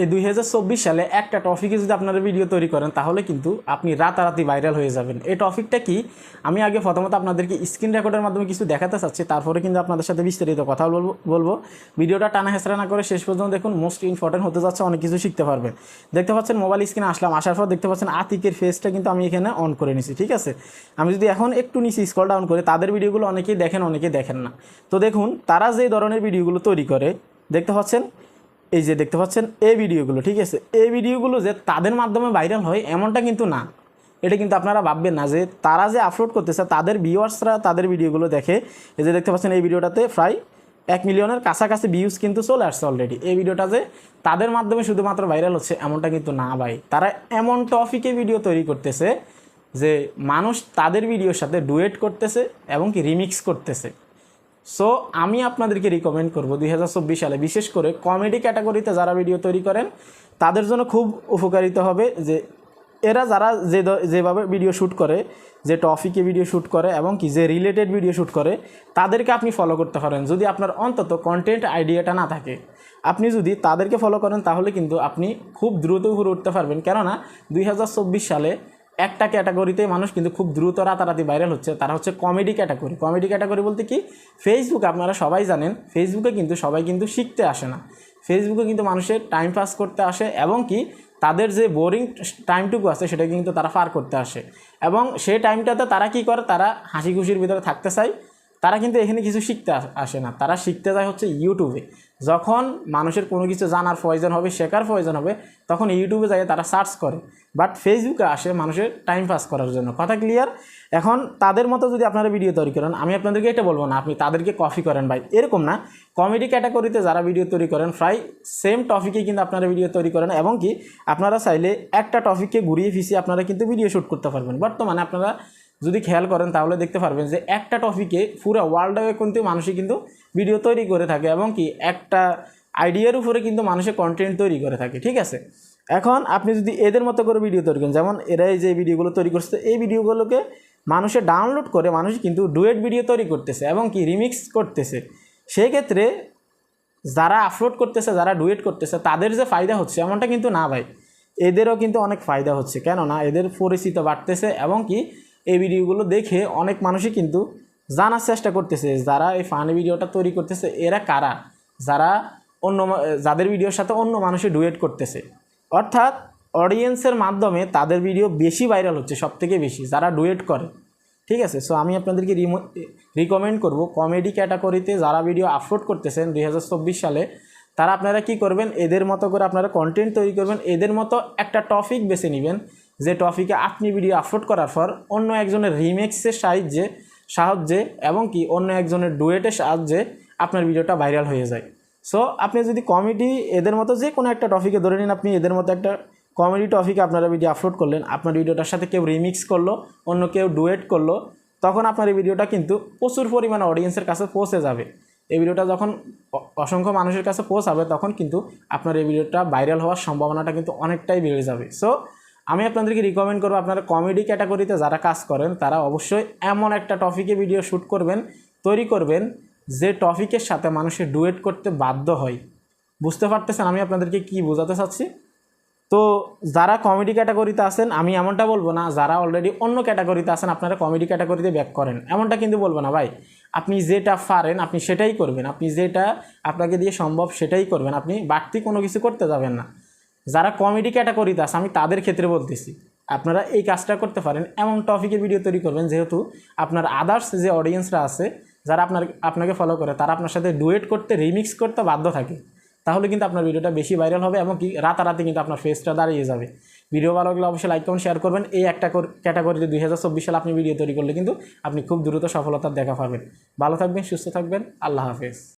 এই দুই হাজার চব্বিশ সালে একটা টপিকে যদি আপনারা ভিডিও তৈরি করেন, তাহলে কিন্তু আপনি রাতারাতি ভাইরাল হয়ে যাবেন। এই টপিকটা কি? আমি আগে প্রথমত আপনাদেরকে স্ক্রিন রেকর্ডের মাধ্যমে কিছু দেখাতে চাচ্ছি, তারপরে কিন্তু আপনাদের সাথে বিস্তারিত কথা বলব বলব। ভিডিওটা টানা হেসরা না করে শেষ পর্যন্ত দেখুন মোস্ট ইম্পর্টেন্ট হতে যাচ্ছে অনেক কিছু শিখতে পারবেন। দেখতে পাচ্ছেন মোবাইল স্ক্রিনে আসলাম, আসার পর দেখতে পাচ্ছেন আতিকের ফেসটা কিন্তু আমি এখানে অন করে নিছি, ঠিক আছে? আমি যদি এখন একটু নিচে স্কল ডাউন করি, তাদের ভিডিওগুলো অনেকেই দেখেন অনেকেই দেখেন না। তো দেখুন, তারা যে ধরনের ভিডিওগুলো তৈরি করে, দেখতে পাচ্ছেন এই যে দেখতে পাচ্ছেন, এই ভিডিওগুলো, ঠিক আছে? এই ভিডিওগুলো যে তাদের মাধ্যমে ভাইরাল হয়, এমনটা কিন্তু না। এটা কিন্তু আপনারা ভাববেন না যে তারা যে আপলোড করতেছে, তাদের ভিউয়ার্সরা তাদের ভিডিওগুলো দেখে, এই যে দেখতে পাচ্ছেন, এই ভিডিওটাতে প্রায় এক মিলিয়নের কাছাকাছি ভিউজ কিন্তু চলে আসছে অলরেডি এই ভিডিওটা যে তাদের মাধ্যমে শুধুমাত্র ভাইরাল হচ্ছে, এমনটা কিন্তু না ভাই। তারা এমন টপিকে ভিডিও তৈরি করতেছে যে মানুষ তাদের ভিডিওর সাথে ডুয়েট করতেছে এবং কি রিমিক্স করতেছে। সো আমি আপনাদেরকে রিকমেন্ড করব দুই হাজার চব্বিশ সালে। বিশেষ করে কমেডি ক্যাটাগরিতে যারা ভিডিও তৈরি করেন, তাদের জন্য খুব উপকারিত হবে যে এরা যারা যে যেভাবে ভিডিও শ্যুট করে, যে টপিকে ভিডিও শ্যুট করে এবং কি যে রিলেটেড ভিডিও শ্যুট করে, তাদেরকে আপনি ফলো করতে পারেন। যদি আপনার অন্তত কন্টেন্ট আইডিয়াটা না থাকে, আপনি যদি তাদেরকে ফলো করেন, তাহলে কিন্তু আপনি খুব দ্রুত উপরে উঠতে পারবেন। কেননা দুই হাজার চব্বিশ সালে একটা ক্যাটাগরিতে মানুষ কিন্তু খুব দ্রুত রাতারাতি ভাইরাল হচ্ছে, তারা হচ্ছে কমেডি ক্যাটাগরি কমেডি ক্যাটাগরি বলতে কি? ফেসবুক আপনারা সবাই জানেন ফেসবুকে কিন্তু সবাই কিন্তু শিখতে আসে না। ফেসবুকে কিন্তু মানুষের টাইম পাস করতে আসে এবং কি? তাদের যে বোরিং টাইমটুকু আছে সেটা কিন্তু তারা পার করতে আসে। এবং সেই টাইমটাতে তারা কি করে? তারা হাসি খুশির ভিতরে থাকতে চায়। তারা কিন্তু এখানে কিছু শিখতে আসে না। তারা শিখতে যায় হচ্ছে ইউটিউবে যখন মানুষের কোনো কিছু জানার প্রয়োজন হবে, শেখার প্রয়োজন হবে, তখন ইউটিউবে যাই তারা সার্চ করে। বাট ফেসবুকে আসে মানুষের টাইম পাস করার জন্য। কথা ক্লিয়ার এখন তাদের মতো যদি আপনারা ভিডিও তৈরি করেন, আমি আপনাদেরকে এটা বলব না, আপনি তাদেরকে কপি করেন ভাই। এরকম না কমেডি ক্যাটাগরিতে যারা ভিডিও তৈরি করেন, প্রায় সেম টপিকে কিন্তু আপনারা ভিডিও তৈরি করেন, এবং কি আপনারা চাইলে একটা টপিককে ঘুরিয়ে ফিসিয়ে আপনারা কিন্তু ভিডিও শ্যুট করতে পারবেন। বর্তমানে আপনারা যদি খেয়াল করেন, তাহলে দেখতে পারবেন যে একটা টপিকে পুরো ওয়ার্ল্ডে কিন্তু মানুষই কিন্তু ভিডিও তৈরি করে থাকে এবং কি একটা আইডিয়ার উপরে কিন্তু মানুষের কন্টেন্ট তৈরি করে থাকে, ঠিক আছে? এখন আপনি যদি এদের মতো করে ভিডিও তৈরি করেন, যেমন এরাই যে ভিডিওগুলো তৈরি করছে, এই ভিডিওগুলোকে মানুষে ডাউনলোড করে মানুষ কিন্তু ডুয়েট ভিডিও তৈরি করতেছে এবং কি রিমিক্স করতেছে। সেই ক্ষেত্রে যারা আপলোড করতেছে, যারা ডুয়েট করতেছে, তাদের যে ফায়দা হচ্ছে এমনটা কিন্তু না ভাই। এদেরও কিন্তু অনেক ফায়দা হচ্ছে, কেননা এদের পরিচিত বাড়তেছে এবং কি এই ভিডিওগুলো দেখে অনেক মানুষই কিন্তু জানার চেষ্টা করতেছে, যারা এই ফানি ভিডিওটা তৈরি করতেছে, এরা কারা? যারা অন্য যাদের ভিডিওর সাথে অন্য মানুষে ডুয়েট করতেছে। অর্থাৎ অডিয়েন্সের মাধ্যমে তাদের ভিডিও বেশি ভাইরাল হচ্ছে সব থেকে বেশি, যারা ডুয়েট করে। ঠিক আছে? সো আমি আপনাদেরকে রিকমেন্ড করব কমেডি ক্যাটাগরিতে যারা ভিডিও আপলোড করতেছেন দু হাজার চব্বিশ সালে, তারা আপনারা কি করবেন? এদের মতো করে আপনারা কন্টেন্ট তৈরি করবেন, এদের মতো একটা টপিক বেছে নেবেন যে টপিকে আপনি ভিডিও আপলোড করার পর অন্য একজনের রিমেক্সের সাহায্যে সাহায্যে এবং কি অন্য একজনের ডুয়েটের সাহায্যে আপনার ভিডিওটা ভাইরাল হয়ে যায়। সো আপনি যদি কমেডি এদের মতো যে কোনো একটা টপিকে ধরে নিন, আপনি এদের মতো একটা কমেডি টপিকে আপনারা ভিডিও আপলোড করলেন, আপনার ভিডিওটার সাথে কেউ রিমিক্স করল, অন্য কেউ ডুয়েট করল, তখন আপনার এই ভিডিওটা কিন্তু প্রচুর পরিমাণে অডিয়েন্সের কাছে পৌঁছে যাবে। এই ভিডিওটা যখন অসংখ্য মানুষের কাছে পৌঁছাবে, তখন কিন্তু আপনার এই ভিডিওটা ভাইরাল হওয়ার সম্ভাবনাটা কিন্তু অনেকটাই বেড়ে যাবে। সো আমি আপনাদেরকে রিকমেন্ড করব আপনারা কমেডি ক্যাটাগরিতে যারা কাজ করেন, তারা অবশ্যই এমন একটা টপিকে ভিডিও শ্যুট করবেন, তৈরি করবেন, যে টপিকের সাথে মানুষের ডুয়েট করতে বাধ্য হয়। বুঝতে পারতেছেন আমি আপনাদেরকে কি বোঝাতে চাচ্ছি? তো যারা কমেডি ক্যাটাগরিতে আছেন, আমি এমনটা বলব না, যারা অলরেডি অন্য ক্যাটাগরিতে আছেন, আপনারা কমেডি ক্যাটাগরিতে ব্যাক করেন। এমনটা কিন্তু বলব না, ভাই। আপনি যেটা পারেন, আপনি সেটাই করবেন। আপনি যেটা আপনাকে দিয়ে সম্ভব, সেটাই করবেন। আপনি বাড়তি কোনো কিছু করতে যাবেন না। যারা কমেডি ক্যাটাগরিতে আছে, আমি তাদের ক্ষেত্রে বলতেছি, আপনারা এই কাজটা করতে পারেন। এমন টপিকের ভিডিও তৈরি করবেন, যেহেতু আপনার আদার্স যে অডিয়েন্সরা আছে, যারা আপনার, আপনাকে ফলো করে, তারা আপনার সাথে ডুয়েট করতে রিমিক্স করতে বাধ্য থাকে। তাহলে কিন্তু আপনার ভিডিওটা বেশি ভাইরাল হবে এবং কি, রাতারাতি কিন্তু আপনার ফেসটা দাঁড়িয়ে যাবে। ভিডিও ভালো লাগলে অবশ্যই লাইক কমেন্ট শেয়ার করবেন। এই একটা ক্যাটাগরিতে দুই হাজার চব্বিশ সালে আপনি ভিডিও তৈরি করলে কিন্তু আপনি খুব দ্রুত সফলতার দেখা পাবেন। ভালো থাকবেন, সুস্থ থাকবেন। আল্লাহ হাফেজ।